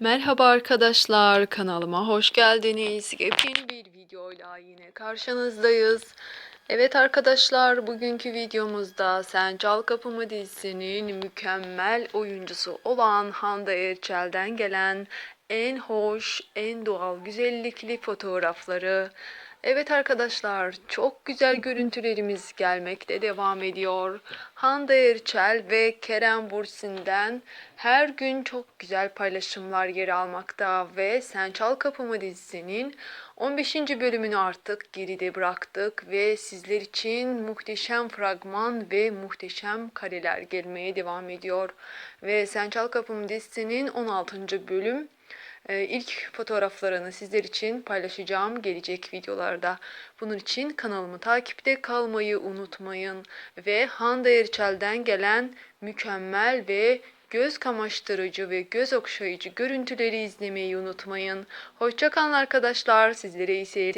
Merhaba arkadaşlar, kanalıma hoş geldiniz. Yepyeni bir videoyla yine karşınızdayız. Evet arkadaşlar, bugünkü videomuzda Sen Çal Kapımı dizisinin mükemmel oyuncusu olan Hande Erçel'den gelen en hoş, en doğal güzellikli fotoğrafları. Evet arkadaşlar, çok güzel görüntülerimiz gelmekte devam ediyor. Hande Erçel ve Kerem Bürsin'den her gün çok güzel paylaşımlar yer almakta ve Sen Çal Kapımı dizisinin 15. bölümünü artık geride bıraktık ve sizler için muhteşem fragman ve muhteşem kareler gelmeye devam ediyor. Ve Sen Çal Kapımı dizisinin 16. bölüm ilk fotoğraflarını sizler için paylaşacağım gelecek videolarda. Bunun için kanalımı takipte kalmayı unutmayın ve Hande Erçel'den gelen mükemmel ve göz kamaştırıcı ve göz okşayıcı görüntüleri izlemeyi unutmayın. Hoşçakalın arkadaşlar. Sizlere iyi seyirler.